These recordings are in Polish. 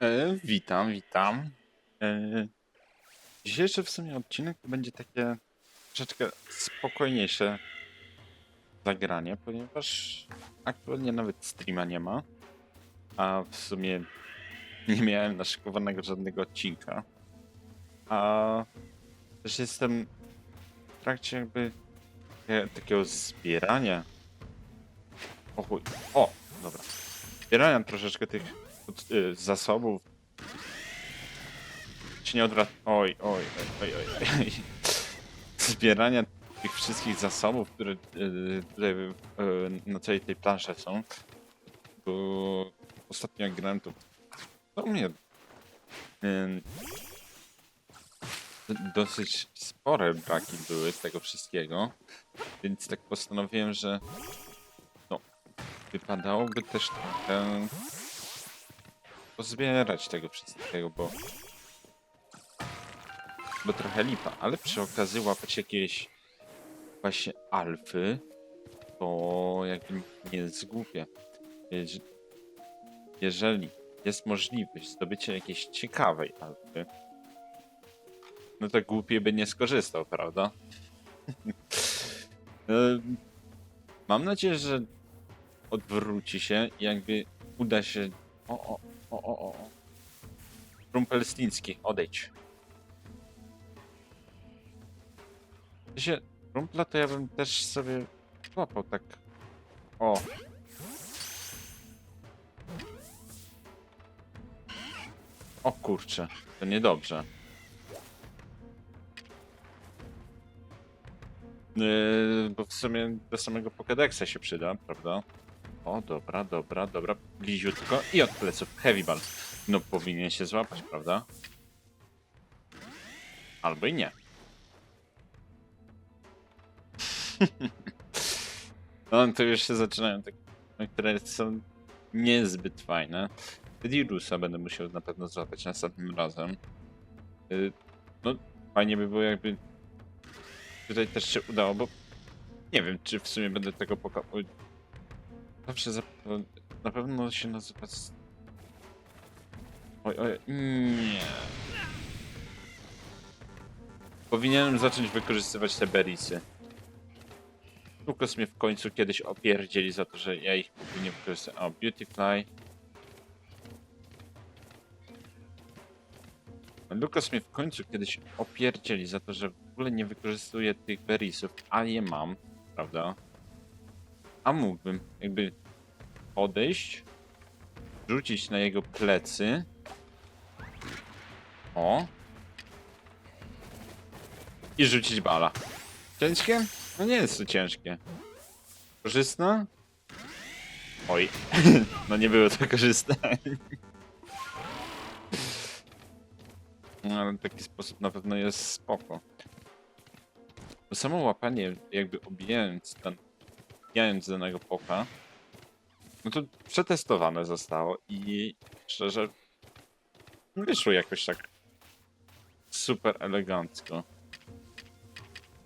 E, witam, witam. E, dzisiejszy w sumie odcinek to będzie takie troszeczkę spokojniejsze zagranie, ponieważ aktualnie nawet streama nie ma, a w sumie nie miałem naszykowanego żadnego odcinka. A też jestem w trakcie jakby takie- takiego zbierania. O chuj. O, dobra. Zbierania troszeczkę tych y, zasobów. Czy nie odwrac... Oj, oj, oj, oj, oj. Zbierania tych wszystkich zasobów, które y, tutaj y, na całej tej planszy są. Bo ostatnio jak grałem to... To mnie... dosyć spore braki były tego wszystkiego. Więc tak postanowiłem, że no, wypadałoby też trochę pozbierać tego wszystkiego, bo bo trochę lipa, ale przy okazji łapać jakieś właśnie alfy, to jakby nie jest głupie. Jeż- Jeżeli jest możliwość zdobycia jakiejś ciekawej alfy, no to głupie by nie skorzystał, prawda? Em, Mam nadzieję, że odwróci się i jakby uda się. O, o, o, o, o. Rumpelstiński, odejdź. Sensie, rumpla to ja bym też sobie złapał tak. O. O kurczę, to niedobrze. Yy, bo w sumie do samego Pokédexa się przyda, prawda? O, dobra, dobra, dobra. Bliziutko i od pleców. Heavy ball. No powinien się złapać, prawda? Albo i nie. no to już się zaczynają takie, które są niezbyt fajne. Dirusa będę musiał na pewno złapać następnym razem. Yy, no, fajnie by było jakby tutaj też się udało, bo nie wiem, czy w sumie będę tego pokazał. Zawsze zap... na pewno się nazywa. Oj, oj, nie. Powinienem zacząć wykorzystywać te berisy. Lukos mnie w końcu kiedyś opierdzieli za to, że ja ich nie wykorzystam. O, Beautyfly. Lukas mnie w końcu kiedyś opierdzieli za to, że w ogóle nie wykorzystuję tych berisów, a je mam, prawda? A mógłbym jakby podejść, rzucić na jego plecy. O. I rzucić bala. Ciężkie? No nie jest to ciężkie. Korzystne? Oj. no nie było to korzystne. No ale taki sposób na pewno jest spoko. To samo łapanie, jakby obijając ten, obijając danego poka, no to przetestowane zostało i szczerze wyszło jakoś tak super elegancko.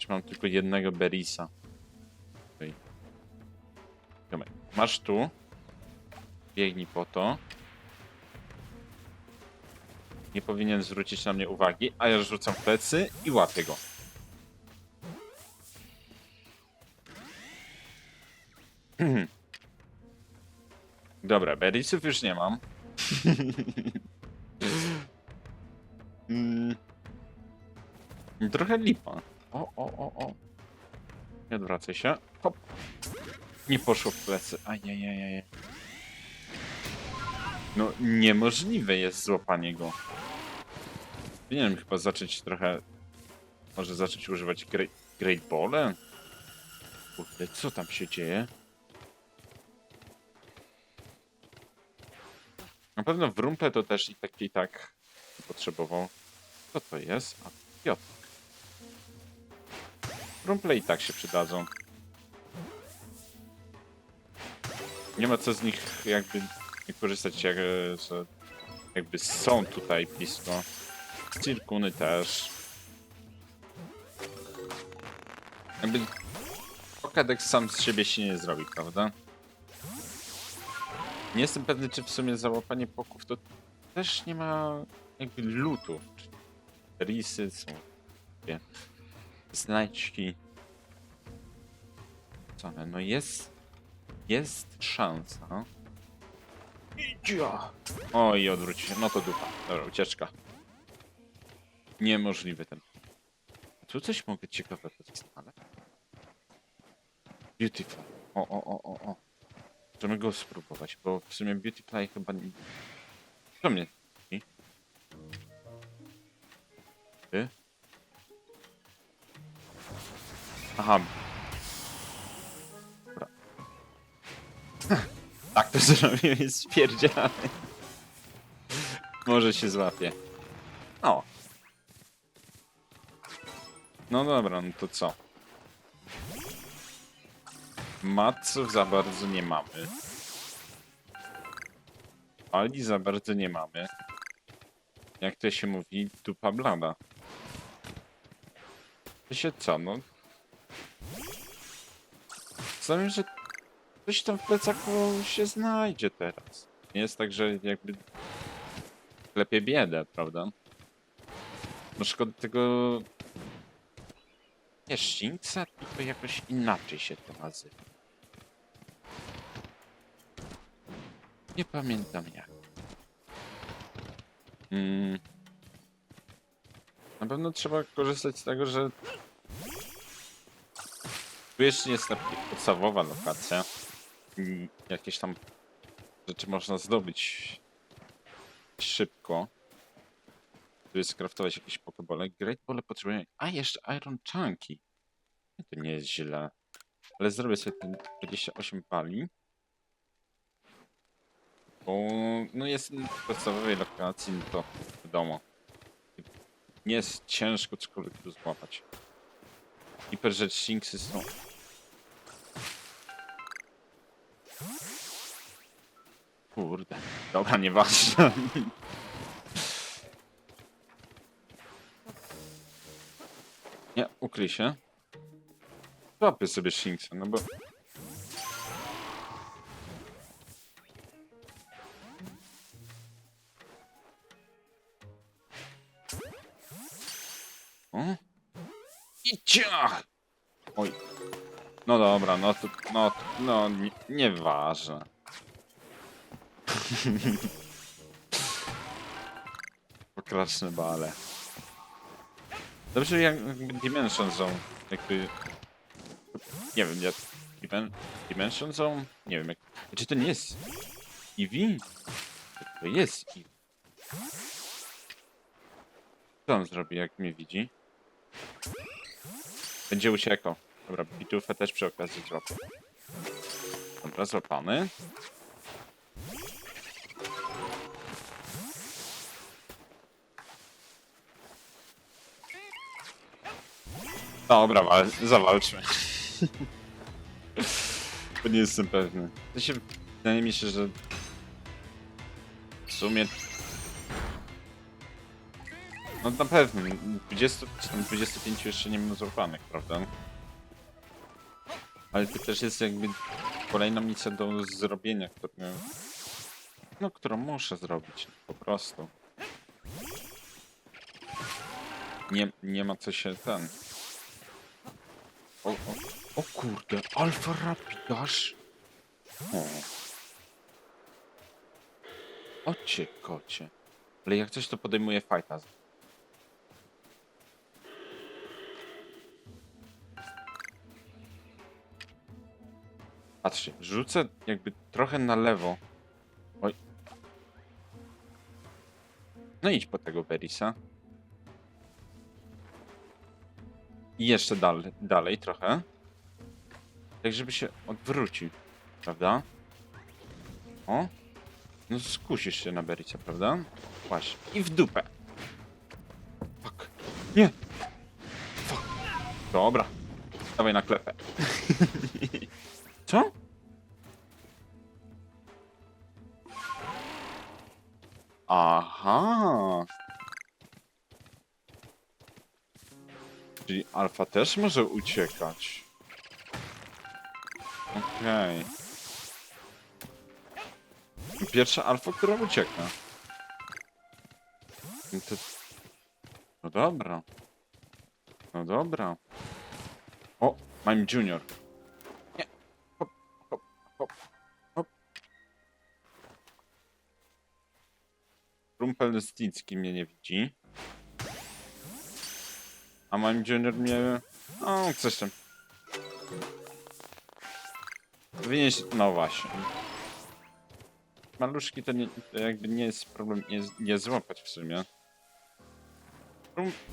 Mam tylko jednego Berisa. Masz tu. Biegnij po to. Nie powinien zwrócić na mnie uwagi, a ja rzucam plecy i łapię go. Dobra, berisów już nie mam. Mm. Trochę lipa. O, o, o, o. Nie odwracaj się. Hop. Nie poszło w plecy. Ajajajaj. No, niemożliwe jest złapanie go. Powinienem chyba zacząć trochę... Może zacząć używać Great, great Ball'e? Kurde, co tam się dzieje? Na pewno w rumple to też i tak i tak potrzebował. Co to jest? A, Piotr. Rumple i tak się przydadzą. Nie ma co z nich jakby nie korzystać, jak, że jakby są tutaj blisko. Cirkuny też. Jakby Pokédex sam z siebie się nie zrobi, prawda? Nie jestem pewny, czy w sumie załapanie poków to też nie ma jakby lutu. Risy są takie znajdźki. Co one? No jest, jest szansa. O i odwróci się, no to dupa. Dobra, ucieczka. Niemożliwy ten. Tu coś mogę ciekawego znaleźć. Beautiful. O, o, o, o, o. Możemy go spróbować, bo w sumie Beautifly chyba nie... Co mnie? Ty? Aha. Dobra. tak to zrobiłem, jest spierdzielany. Może się złapie. O. No dobra, no to co? Matców za bardzo nie mamy. Ali za bardzo nie mamy. Jak to się mówi, dupa blada. To się co, no? Zdaje że coś tam w plecaku się znajdzie teraz. Nie jest tak, że jakby klepie biedę, prawda? No szkoda tego... Nie szcińca, tylko jakoś inaczej się to nazywa. Nie pamiętam jak. Mm. Na pewno trzeba korzystać z tego, że tu jeszcze jest ta podstawowa lokacja. Jakieś tam rzeczy można zdobyć szybko. Tu jest skraftować jakieś pokebole. Great Ball potrzebuję... A, jeszcze Iron Chunky. To nie jest źle. Ale zrobię sobie ten 28 pali. Bo no jest w podstawowej lokacji, no to wiadomo. Nie jest ciężko cokolwiek tu złapać. Hiper rzecz Shinxy są. Kurde. Dobra, nieważne. Nie, ukryj się. Złapię sobie Shinxa, no bo... ciach! Oj. No dobra, no to, no, no, nie, nieważne. Pokraczne bale. Dobrze, jak Dimension Zone, jakby... Nie wiem, jak... Dimen, Dimension Zone? Nie wiem, jak... Czy to nie jest Eevee? To jest Eevee. Co on zrobi, jak mnie widzi? Będzie uciekał. Dobra, bitufę też przy okazji złapał. Dobra, złapany. Dobra, wal zawalczmy. Bo nie jestem pewny. To się wydaje mi się, że w sumie no na pewno, 20 czy tam 25 jeszcze nie mam złapanych, prawda? Ale to też jest jakby kolejna misja do zrobienia, którą, no, którą muszę zrobić, po prostu. Nie, nie ma co się ten... O, o, o kurde, Alfa Rapidash! O. Ocie kocie. Ale jak coś to podejmuje fighta. Patrzcie, rzucę jakby trochę na lewo. Oj. No idź po tego Berisa. I jeszcze dalej, dalej trochę. Tak, żeby się odwrócił, prawda? O. No skusisz się na Berisa, prawda? Właśnie. I w dupę. Fuck. Nie. Fuck. Dobra. Dawaj na klepę. Co? Aha. Czyli alfa też może uciekać. Okej. Pierwsza alfa, która ucieka. To... No dobra. No dobra. O, mam junior. Rumpelstiltskin mnie nie widzi. A mam junior mnie... O, coś tam. Wynieś... No właśnie. Maluszki to, nie, to jakby nie jest problem nie, nie złapać w sumie.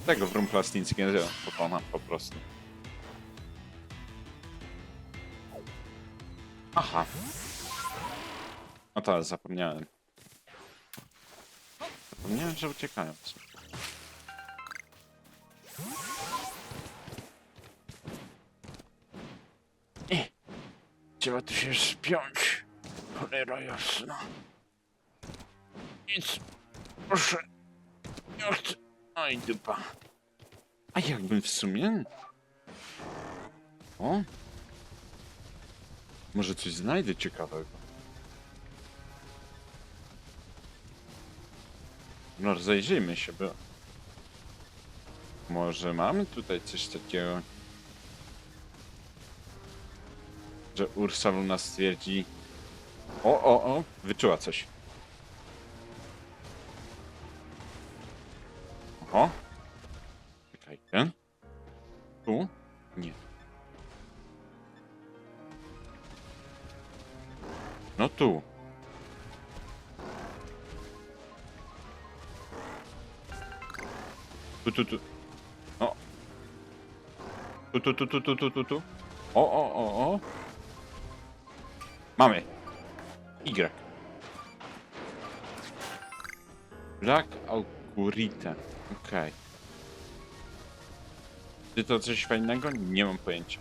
Tego w rumplastińskiego pokona po prostu. Aha. No tak, zapomniałem. Zapomniałem, że uciekają. I, trzeba tu się spiąć. Cholera jasna. Nic. Proszę. Nie chcę. Oj, dupa. A jakbym w sumie... O? Może coś znajdę ciekawego. No, rozejrzyjmy się, bo... Może mamy tutaj coś takiego... Że Ursa Luna stwierdzi... O, o, o, wyczuła coś. Oho. Czekajcie. Tu? Nie. No tu. Tu, tu, tu. O. Tu, tu, tu, tu, tu, tu, tu, tu. O, o, o, o. Mamy. Y. Black Augurita. Okej. Czy to coś fajnego? Nie mam pojęcia.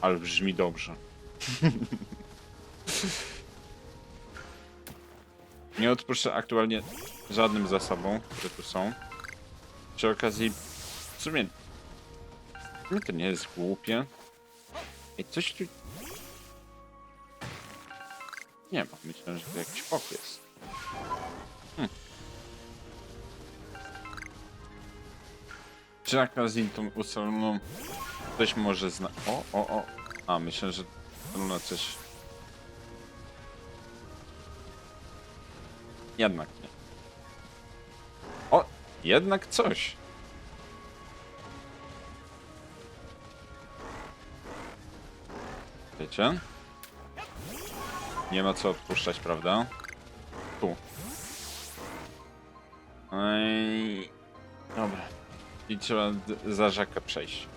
Ale brzmi dobrze. Nie odpuszczę aktualnie żadnym zasobom, które tu są. Przy okazji, w sumie, sumie to nie jest głupie. Ej, coś tu... Nie ma, myślę, że to jakiś pok jest. Hm. Przy okazji tą ustaloną ktoś może zna... O, o, o. A, myślę, że Luna coś... Jednak nie. Jednak coś. Wiecie? Nie ma co odpuszczać, prawda? Tu. Ej... Dobra. I trzeba za rzekę przejść.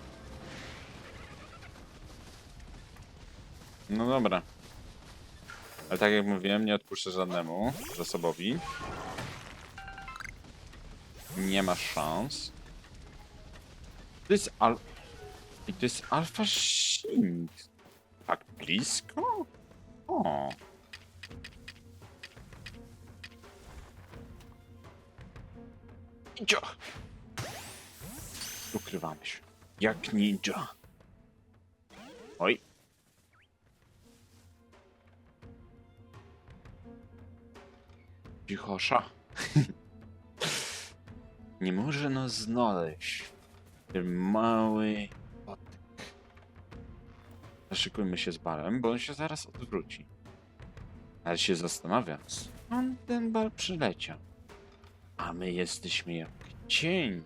No dobra. Ale tak jak mówiłem, nie odpuszczę żadnemu zasobowi. Nie ma szans. To jest al... I to jest Alpha Shinx. Tak blisko? O. Ninja! Ukrywamy się. Jak ninja. Oj. Cichosza. Nie może nas znaleźć. Ten mały kotek. Zaszykujmy się z balem, bo on się zaraz odwróci. Ale się zastanawia, skąd ten bal przyleciał. A my jesteśmy jak cień.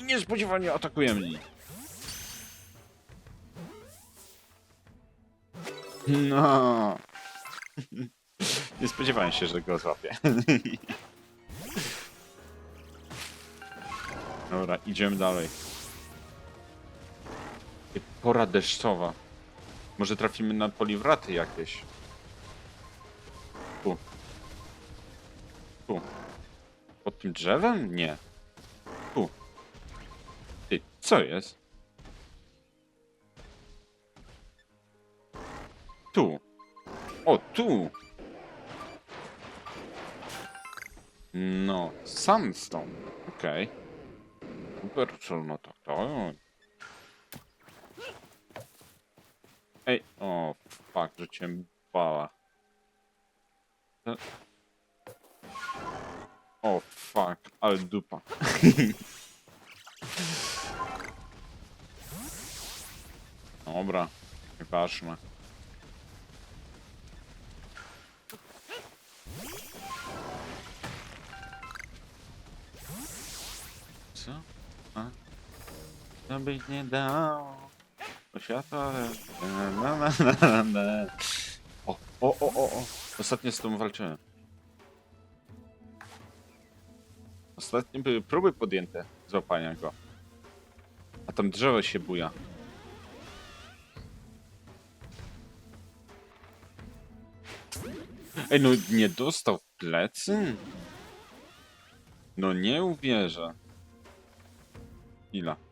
I niespodziewanie atakuje mnie. No. Nie spodziewałem się, że go złapię. Dobra, idziemy dalej. Pora deszczowa. Może trafimy na poliwraty jakieś. Tu. Tu. Pod tym drzewem? Nie. Tu. Ty, co jest? Tu. O, tu. No, sandstone. Okej. Super, co no to to. Ej, o, fuck, rzuciłem bala. E- O, fuck, ale dupa. Dobra, nieważne. To byś nie dał. Bo światła... Na, na, na, na. O, o, o, o, o. Ostatnio z tą walczyłem. Ostatnio były próby podjęte złapania go. A tam drzewo się buja. Ej, no nie dostał plecy? No nie uwierzę. Ile?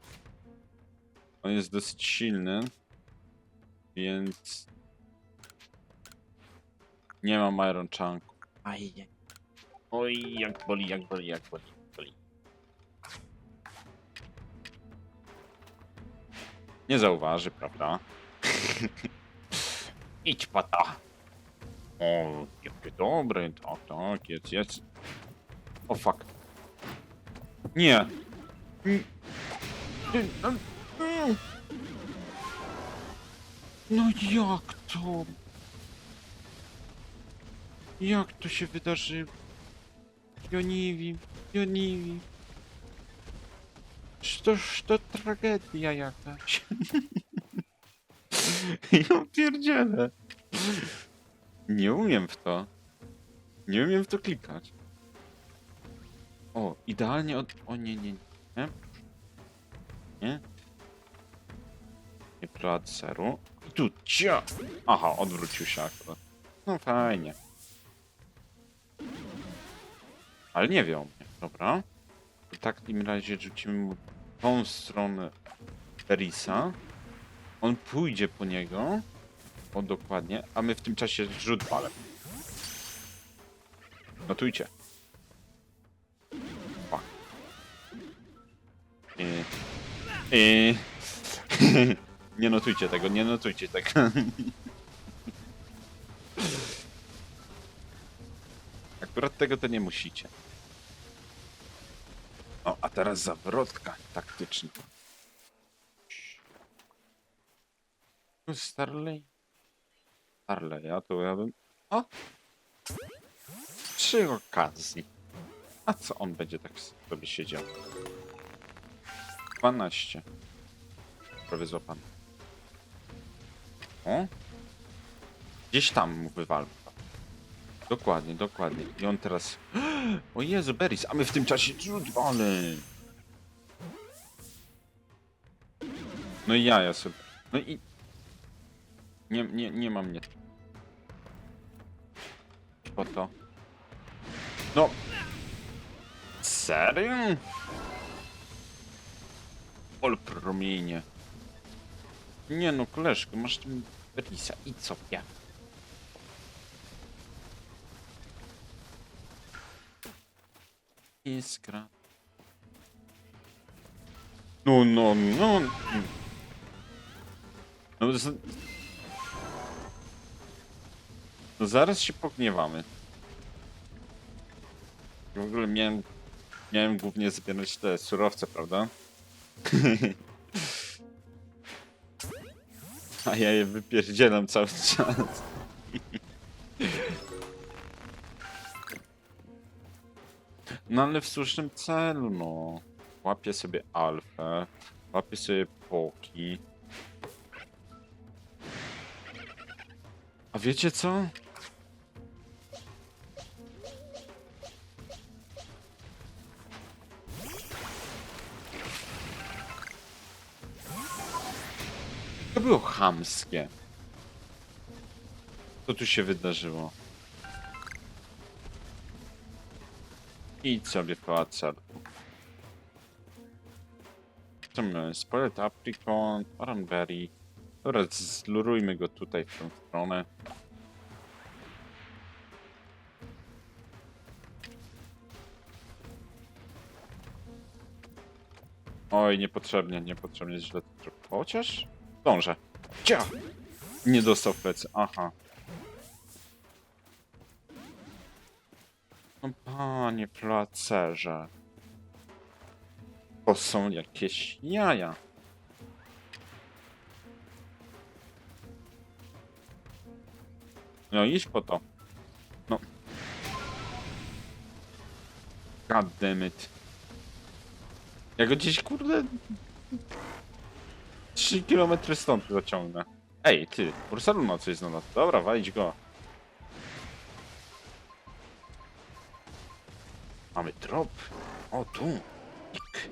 On jest dosyć silny, więc nie mam Iron Chunku. Aj. Oj, jak boli, jak boli, jak boli, jak boli. Nie zauważy, prawda? Idź pata. O, jakie dobre, tak, tak, jest, jest. O fuck. Nie. Mm. No jak to? Jak to się wydarzyło? Nie wiem. Toż to tragedia jakaś. ja pierdzielę. Nie umiem w to. Nie umiem w to klikać. O, idealnie od... O nie, nie, nie. Nie? Nie tu cia! Aha, odwrócił się akurat. No fajnie. Ale nie wiem. Dobra. W takim razie rzucimy mu tą stronę Erisa. On pójdzie po niego. O, dokładnie. A my w tym czasie rzut balem. Notujcie. Fuck. Yy. nie notujcie tego, nie notujcie tego. Akurat tego to nie musicie. O, a teraz zawrotka taktyczna. Starley? Starleya to ja bym... O! Przy okazji. A co on będzie tak sobie siedział? 12. Prawie złapany. O! Gdzieś tam mu wywalę. Dokładnie, dokładnie. I on teraz... O Jezu, Beris, a my w tym czasie. No i ja, ja sobie... No i... Nie, nie, nie mam mnie. Po to. No. Serio? Ol promienie. Nie no, koleżko, masz tam Berisa i co ja? Iskra. No, no, no. No, z... no zaraz się pogniewamy. W ogóle miałem, miałem głównie zbierać te surowce, prawda? A ja je wypierdzielam cały czas. No ale w słusznym celu, no. Łapię sobie alfę, łapię sobie poki. A wiecie co? Było chamskie. Co tu się wydarzyło? Idź sobie pałacer. Co my? Spoilet apricot, oranberry. Dobra, zlurujmy go tutaj w tę stronę. Oj, niepotrzebnie, niepotrzebnie źle. Chociaż? Dążę. Cia! Nie dostał w plecy, aha. No No panie placerze. To są jakieś jaja. No idź po to. No. God damn it. Ja go gdzieś kurde... 3 km stąd zaciągnę. Ej, ty, Ursalu ma coś znalazł. Dobra, walić go. Mamy trop. O, tu. Ik.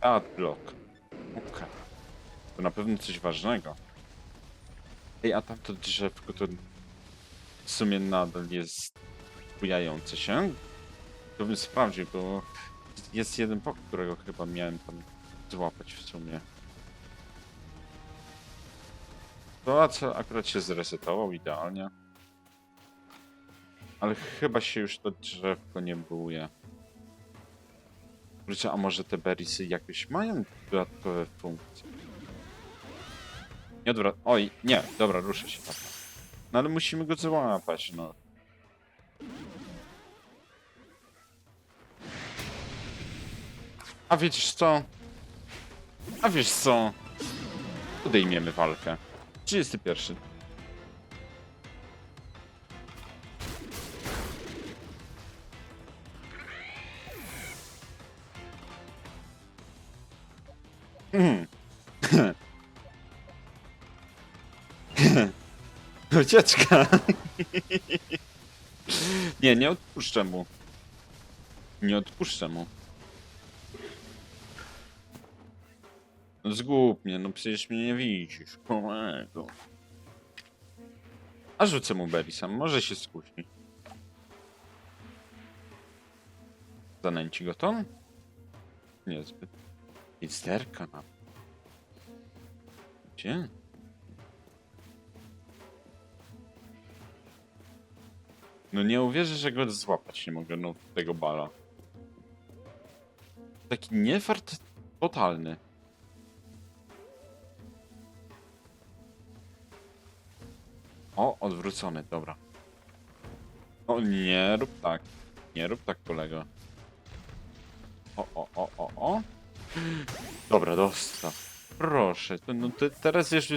Adblock. Okej. To na pewno coś ważnego. Ej, a tamto drzewko to w sumie nadal jest bujające się. To bym sprawdził, bo jest jeden pok, którego chyba miałem tam złapać w sumie. To co akurat się zresetował idealnie. Ale chyba się już to drzewko nie buje. Kurczę, a może te berrisy jakoś mają dodatkowe funkcje? Nie odwrac... Oj, nie, dobra, ruszę się. No ale musimy go złapać, no. A wiesz co? A wiesz co? Podejmiemy walkę. 31. Mm. Ucieczka. nie, nie odpuszczę mu. Nie odpuszczę mu. Zgub mnie, no przecież mnie nie widzisz, kolego. A rzucę mu Berisa, może się skusi. Zanęci go to? Niezbyt. Izderka na... Gdzie? No nie uwierzę, że go złapać nie mogę, no tego bala. Taki niefart totalny. O, odwrócony, dobra. O, nie rób tak. Nie rób tak, kolego. O, o, o, o, o. Dobra, dostaw. Proszę, to, no te, teraz jeszcze...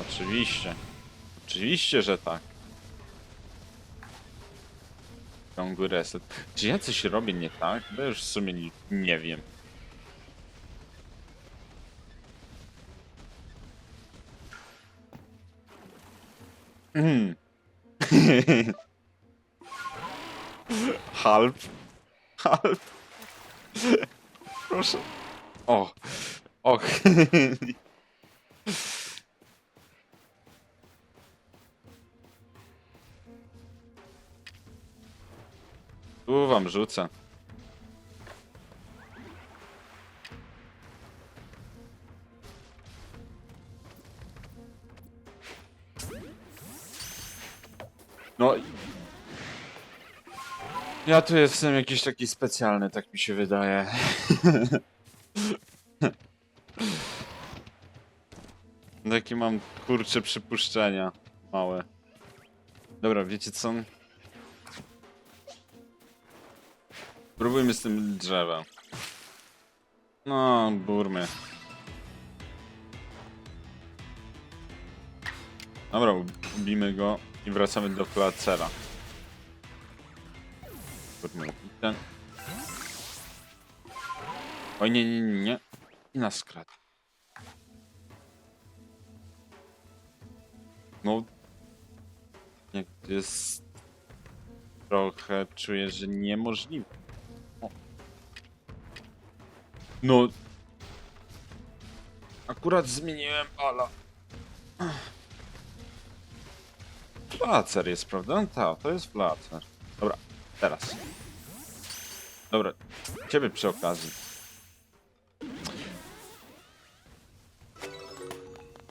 Oczywiście. Oczywiście, że tak. Ciągły reset. Czy ja coś robię nie tak? Bo już w sumie nie, nie wiem. Mm. Halp. Halp. Proszę. O. Och. Tu wam rzucę. Ja tu jestem jakiś taki specjalny, tak mi się wydaje. Takie mam kurcze przypuszczenia. Małe. Dobra, wiecie co? Spróbujmy z tym drzewem. No, burmy. Dobra, ubijmy go i wracamy do placera. Burmy ubite. Oj, nie, nie, nie, nie. I nas skradł. No. To jest... Trochę czuję, że niemożliwe. O. No. Akurat zmieniłem ala. Placer jest, prawda? Tak, to jest placer. Dobra, teraz. Dobra, ciebie przy okazji.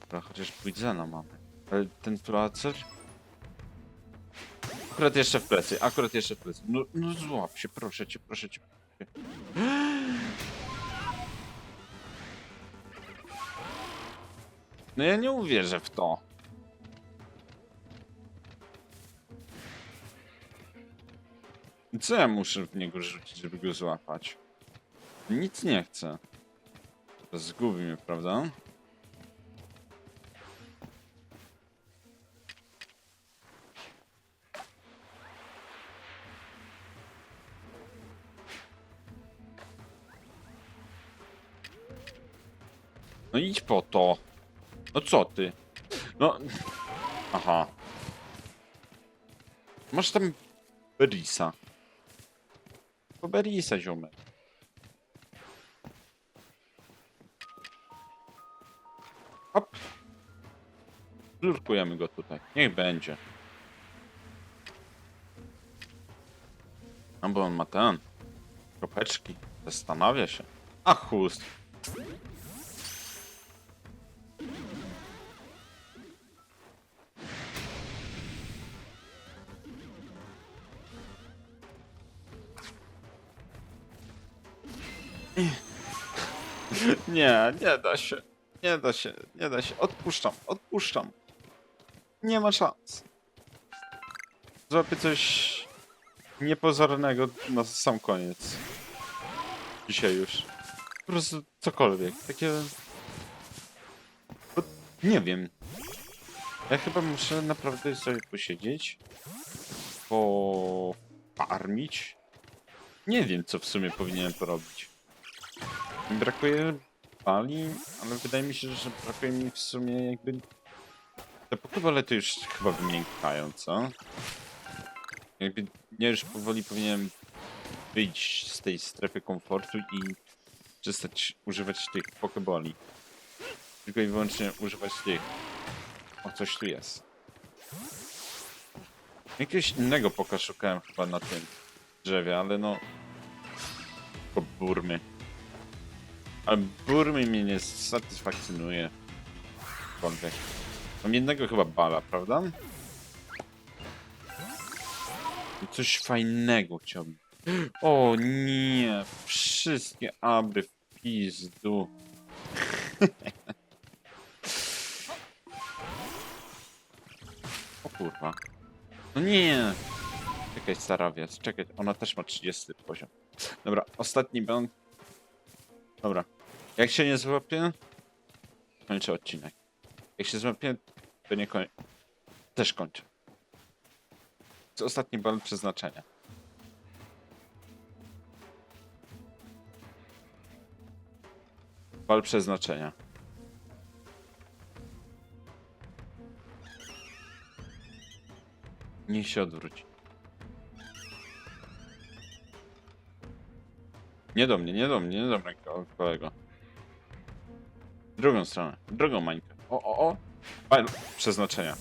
Dobra, chociaż Poisona mamy. Ale ten placer... Akurat jeszcze w plecy, akurat jeszcze w plecy. No, no złap się, proszę cię. proszę cię. No ja nie uwierzę w to. Co ja muszę w niego rzucić, żeby go złapać? Nic nie chcę. Zgubi mnie, prawda? No idź po to. No co ty? No. Aha. Masz tam Berisa. Po Berisa, ziomek. Hop. Lurkujemy go tutaj. Niech będzie. No bo on ma ten. Kropeczki. Zastanawia się. A chust. Nie, nie da się. Nie da się, nie da się. Odpuszczam, odpuszczam. Nie ma szans. Złapię coś niepozornego na sam koniec. Dzisiaj już. Po prostu cokolwiek. Takie... Bo Nie wiem. Ja chyba muszę naprawdę sobie posiedzieć. Pofarmić. Nie wiem, co w sumie powinienem porobić. Brakuje pali, ale wydaje mi się, że brakuje mi w sumie jakby... Te pokebole to już chyba wymiękają, co? Jakby ja już powoli powinienem wyjść z tej strefy komfortu i przestać używać tych pokeboli. Tylko i wyłącznie używać tych. O, coś tu jest. Jakiegoś innego poka szukałem chyba na tym drzewie, ale no... Tylko burmy. Ale burmy mnie nie satysfakcjonuje. Cokolwiek. Mam jednego chyba bala, prawda? I coś fajnego chciałbym. O nie, wszystkie aby w pizdu. o kurwa. No nie. Czekaj, starawiec, czekaj, ona też ma 30 poziom. Dobra, ostatni będ. Dobra. Jak się nie złapie, kończę odcinek. Jak się złapie, to nie kończę. Też kończę. To ostatni bal przeznaczenia. Bal przeznaczenia. Niech się odwróci. Nie do mnie, nie do mnie, nie do mnie, ko- kolego. Drugą stronę, drugą mańkę. O, o, o. Przeznaczenia.